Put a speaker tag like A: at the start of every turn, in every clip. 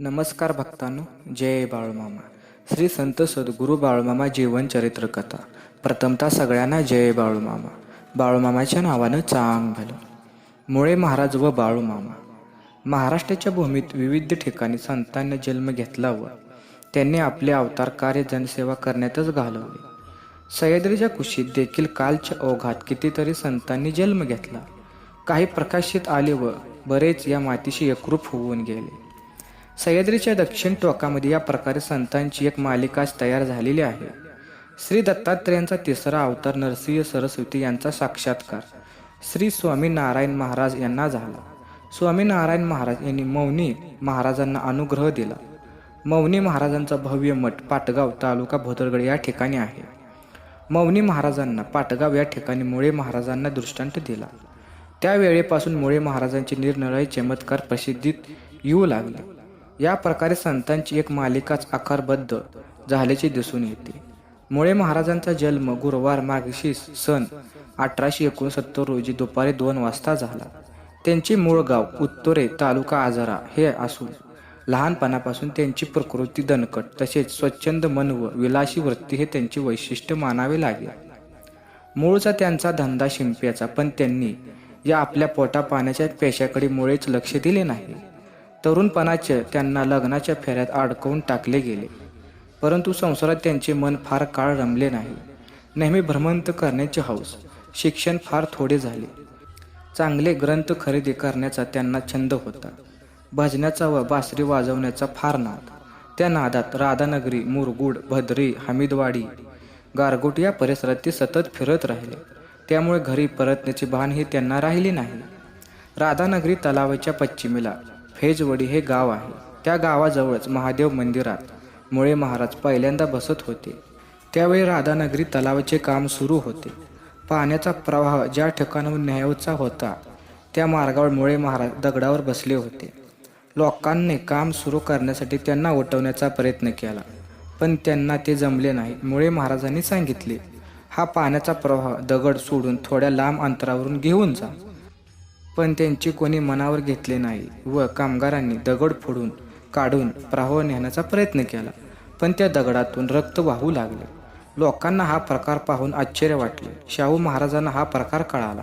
A: नमस्कार भक्तांनो जय बाळूमामा. श्री संत सद्गुरू बाळूमामा जीवन चरित्र कथा. प्रथमतः सगळ्यांना जय बाळूमामा. बाळूमामाच्या नावानं चांग भलं. मुळे महाराज व बाळूमामा. महाराष्ट्राच्या भूमीत विविध ठिकाणी संतांनी जन्म घेतला व त्यांनी आपले अवतार कार्य जनसेवा करण्यातच घालवले. सह्याद्रीच्या कुशीत देखील कालच्या ओघात कितीतरी संतांनी जन्म घेतला. काही प्रकाशित आले व बरेच या मातीशी एकरूप होऊन गेले. सह्याद्रीच्या दक्षिण टोकामध्ये या प्रकारे संतांची एक मालिकाच तयार झालेली आहे. श्री दत्तात्रेयांचा तिसरा अवतार नरसिंह सरस्वती यांचा साक्षात्कार. श्री स्वामी नारायण महाराज यांना झाला. स्वामी नारायण महाराज यांनी मौनी महाराजांना अनुग्रह दिला. मौनी महाराजांचा भव्य मठ पाटगाव तालुका भोदरगड या ठिकाणी आहे. मौनी महाराजांना पाटगाव या ठिकाणी मुळे महाराजांना दृष्टांत दिला. त्यावेळेपासून मुळे महाराजांचे निरनिराळे चमत्कार प्रसिद्धीत येऊ लागले. या प्रकारे संतांची एक मालिकाच आकारबद्ध झाल्याचे दिसून येते. मुळे महाराजांचा जन्म गुरुवार मागशी सन अठराशे एकोणसत्तर रोजी दुपारी दोन वाजता झाला. त्यांचे मूळ गाव उत्तरे तालुका आजारा हे असून लहानपणापासून त्यांची प्रकृती दणकट तसेच स्वच्छंद मन व विलासी वृत्ती हे त्यांचे वैशिष्ट्य मानावे लागेल. मूळचा त्यांचा धंदा शिंप्याचा पण त्यांनी या आपल्या पोटा पाण्याच्या पेशाकडे मुळेच लक्ष दिले नाही. तरुणपणाचे त्यांना लग्नाच्या फेऱ्यात अडकवून टाकले गेले. परंतु संसारात त्यांचे मन फार काळ रमले नाही. नेहमी भ्रमंत करण्याचे हौस शिक्षण फार थोडे झाले. चांगले ग्रंथ खरेदी करण्याचा त्यांना छंद होता. भजनाचा व बासरी वाजवण्याचा फार नाद. त्या नादात राधानगरी मुरगुड भद्री हमीदवाडी गारगोट या परिसरात ते सतत फिरत राहिले. त्यामुळे घरी परतण्याचे भानही त्यांना राहिले नाही. राधानगरी तलावाच्या पश्चिमेला फेजवडी हे गाव आहे. त्या गावाजवळच महादेव मंदिरात मुळे महाराज पहिल्यांदा बसत होते. त्यावेळी राधानगरी तलावाचे काम सुरू होते. पाण्याचा प्रवाह ज्या ठिकाणाहून न्यायचा होता त्या मार्गावर मुळे महाराज दगडावर बसले होते. लोकांनी काम सुरू करण्यासाठी त्यांना उठवण्याचा प्रयत्न केला पण त्यांना ते जमले नाही मुळे महाराजांनी सांगितले हा पाण्याचा प्रवाह दगड सोडून थोड्या लांब अंतरावरून घेऊन जा. पण त्यांचे कोणी मनावर घेतले नाही व कामगारांनी दगड फोडून काढून प्रवाह नेण्याचा प्रयत्न केला. पण त्या दगडातून रक्त वाहू लागले. लोकांना हा प्रकार पाहून आश्चर्य वाटले. शाहू महाराजांना हा प्रकार कळाला.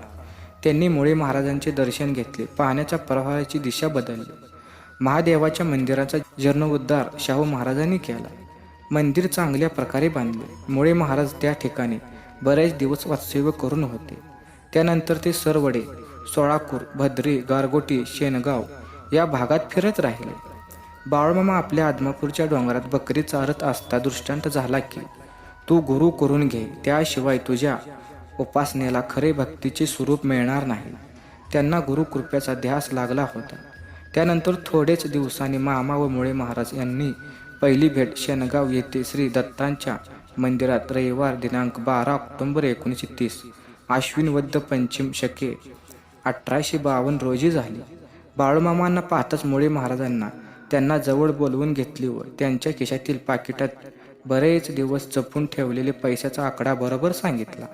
A: त्यांनी मुळे महाराजांचे दर्शन घेतले. पाहण्याच्या प्रवाहाची दिशा बदलली. महादेवाच्या मंदिराचा जीर्णोद्धार शाहू महाराजांनी केला. मंदिर चांगल्या प्रकारे बांधले. मुळे महाराज त्या ठिकाणी बरेच दिवस वास्तव्य करून होते. त्यानंतर ते सरवडे सोळापूर भद्री गारगोटी शेनगाव या भागात फिरत राहिले. बाळमामा आपल्या आदमापूरच्या डोंगरात बकरी चारत असता दृष्टांत झाला की तू गुरु करून घे त्याशिवाय तुझ्या उपासनेला खरे भक्तीचे स्वरूप मिळणार नाही. त्यांना गुरुकृपेचा ध्यास लागला होता. त्यानंतर थोडेच दिवसांनी मामा व मुळे महाराज यांनी पहिली भेट शेनगाव येथे श्री दत्तांच्या मंदिरात रविवार दिनांक बारा ऑक्टोंबर एकोणीसशे तीस आश्विन पंचम शके अठराशे बावन्न रोजी झाली. बाळूमामांना पाहताच मुळे महाराजांना त्यांना जवळ बोलवून घेतली व त्यांच्या खिशातील पाकिटात बरेच दिवस जपून ठेवलेले पैशाचा आकडा बरोबर सांगितला.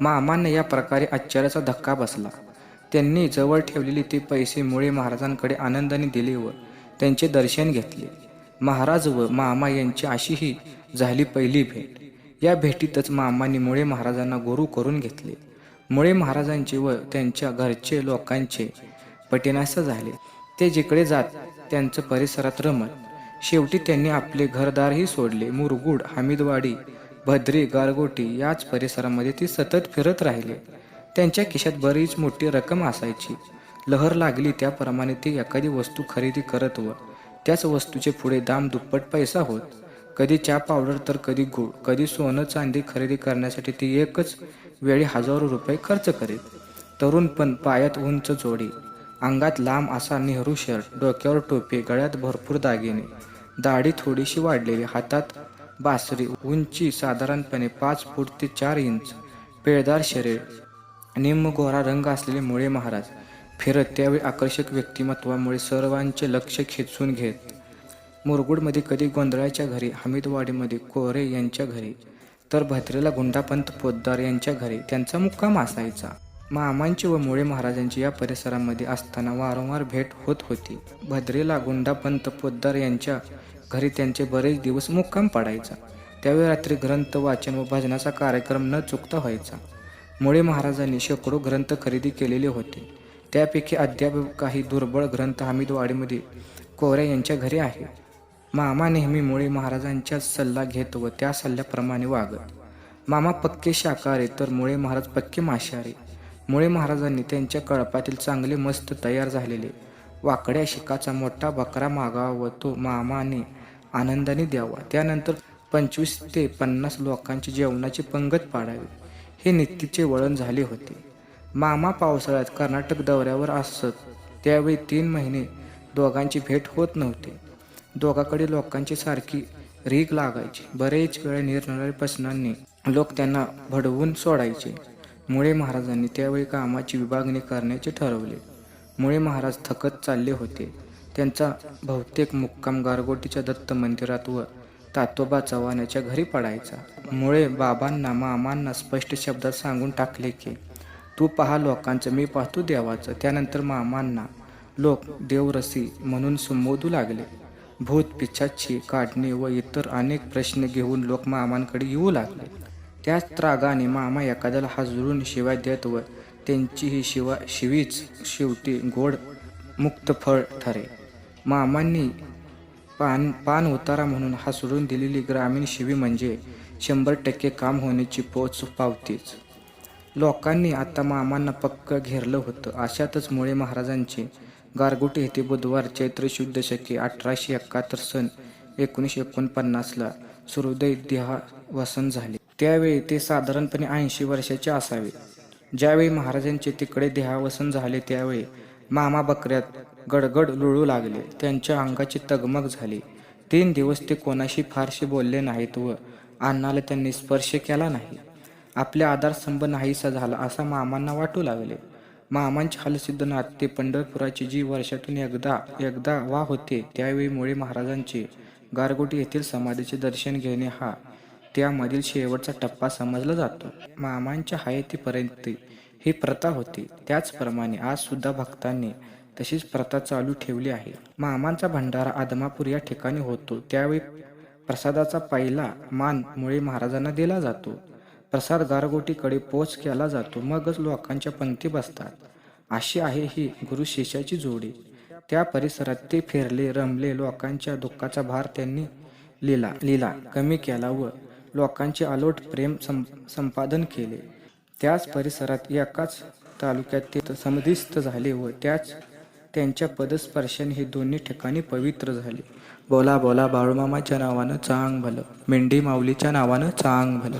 A: मामांना या प्रकारे आश्चर्याचा धक्का बसला. त्यांनी जवळ ठेवलेले ते पैसे मुळे महाराजांकडे आनंदाने दिले व त्यांचे दर्शन घेतले. महाराज व मामा यांची अशीही झाली पहिली भेट. या भेटीतच मामांनी मुळे महाराजांना गुरु करून घेतले. मुळे महाराजांचे व त्यांच्या घरचे लोकांचे पटिनास झाले. ते जिकडे जात त्यांचं परिसरात रमत. शेवटी त्यांनी आपले घरदारही सोडले. मुरगुड हमीदवाडी भद्री गारगोटी याच परिसरामध्ये ते सतत फिरत राहिले. त्यांच्या खिशात बरीच मोठी रक्कम असायची. लहर लागली त्याप्रमाणे ते एखादी वस्तू खरेदी करत व त्याच वस्तूचे पुढे दाम दुप्पट पैसा होत. कधी चहा पावडर तर कधी गुळ कधी सोनं चांदी खरेदी करण्यासाठी ते एकच वेळी हजारो रुपये खर्च करीत. तरुण पण पायात उंच जोडी. अंगात लांब असा नेहरू शर्ट डोक्यावर टोपे गळ्यात भरपूर दागिने. दाढी थोडीशी वाढलेली हातात बासरी उंची साधारणपणे पाच फूट ते चार इंच. पेळदार शरीर. निम्म गोरा रंग असलेले मुळे महाराज. फिरत त्यावेळी आकर्षक व्यक्तिमत्वामुळे सर्वांचे लक्ष खेचून घेत. मुरगुडमध्ये कधी गोंधळाच्या घरी हमीदवाडीमध्ये कोरे यांच्या घरी. तर भद्रेला गुंडापंत पोद्दार यांच्या घरी त्यांचा मुक्काम असायचा. मामांची व मुळे महाराजांची या परिसरामध्ये असताना वारंवार भेट होत होती. भद्रेला गुंडापंत पोद्दार यांच्या घरी त्यांचे बरेच दिवस मुक्काम पडायचा. त्यावेळी रात्री ग्रंथ वाचन व भजनाचा कार्यक्रम न चुकता व्हायचा. मुळे महाराजांनी शेकडो ग्रंथ खरेदी केलेले होते. त्यापैकी अद्याप काही दुर्बळ ग्रंथ हमीदवाडीमध्ये कोऱ्या यांच्या घरी आहे. मामा नेहमी मुळे महाराजांचा सल्ला घेत व त्या सल्ल्याप्रमाणे वागत. मामा पक्के शाकाहारी तर मुळे महाराज पक्के माशाहारी मुळे महाराजांनी त्यांच्या कळपातील चांगले मस्त तयार झालेले. वाकड्या शिकाचा मोठा बकरा मागावा व तो मामाने आनंदाने द्यावा. त्यानंतर पंचवीस ते पन्नास लोकांची जेवणाची पंगत पाडावी. हे नित्तीचे वळण झाले होते. मामा पावसाळ्यात कर्नाटक दौऱ्यावर असत. त्यावेळी तीन महिने दोघांची भेट होत नव्हती. दोघाकडे लोकांची सारखी रीग लागायची. बरेच वेळा निरनिराळ्या प्रश्नांनी लोक त्यांना भडवून सोडायचे. मुळे महाराजांनी त्यावेळी कामाची विभागणी करण्याचे ठरवले. मुळे महाराज थकत चालले होते. त्यांचा बहुतेक मुक्काम गारगोटीच्या दत्त मंदिरात व तातोबा चव्हाणाच्या घरी पडायचा. मुळे बाबांना मामांना स्पष्ट शब्दात सांगून टाकले की तू पहा लोकांचं मी पाहतो देवाचं. त्यानंतर मामांना लोक देवरसी म्हणून संबोधू लागले. भूत पिछाची काढणे व इतर अनेक प्रश्न घेऊन लोक मामांकडे येऊ लागले. त्याच त्रागाने मामा एखाद्याला हजरून शिवाय देत व त्यांची ही शिवा शिवीच शेवटी गोड मुक्त फळ ठरे. मामांनी पान पान उतारा म्हणून हसरून दिलेली ग्रामीण शिवी म्हणजे शंभर टक्के काम होण्याची पोच पावतीच. लोकांनी आता मामांना पक्क घेरलं होतं. अशातच मुळे महाराजांचे गारगोटी येथे बुधवार चैत्र शुद्ध शके अठराशे एकाहत्तर सन एकोणीसशे एकोणपन्नासला सूर्योदय देहावसन झाले. त्यावेळी ते साधारणपणे ऐंशी वर्षाचे असावे. ज्यावेळी महाराजांचे तिकडे देहावसन झाले त्यावेळी मामा बकऱ्यात गडगड लुळू लागले. त्यांच्या अंगाची तगमग झाली. तीन दिवस ते कोणाशी फारसे बोलले नाहीत व अण्णाला त्यांनी स्पर्श केला नाही. आपले आधारस्तंभ नाहीसा झाला असा मामांना वाटू लागले. मामांचे हलसिद्ध नाते पंढरपुराची जी वर्षातून एकदा एकदा वा होते त्यावेळी मुळे महाराजांचे गारगोटी येथील समाधीचे दर्शन घेणे हा त्यामधील शेवटचा टप्पा समजला जातो. मामांच्या हयातीपर्यंत ही प्रथा होती. त्याचप्रमाणे आज सुद्धा भक्तांनी तशीच प्रथा चालू ठेवली आहे. मामांचा भंडारा आदमापूर या ठिकाणी होतो. त्यावेळी प्रसादाचा पहिला मान मुळे महाराजांना दिला जातो. प्रसाद गारगोटीकडे पोच केला जातो मगच लोकांच्या पंक्ती बसतात. अशी आहे ही गुरु शिष्याची जोडी. त्या परिसरात ते फिरले रमले लोकांच्या दुःखाचा भार त्यांनी लिला लिला कमी केला व लोकांचे अलोट प्रेम सं संपादन केले. त्याच परिसरात एकाच तालुक्यात ते समधिस्थ झाले व त्याच त्यांच्या पदस्पर्शाने हे दोन्ही ठिकाणी पवित्र झाले. बोला बोला बाळूमामाच्या नावानं चांग भलं मेंढी माऊलीच्या नावानं चांग भलं.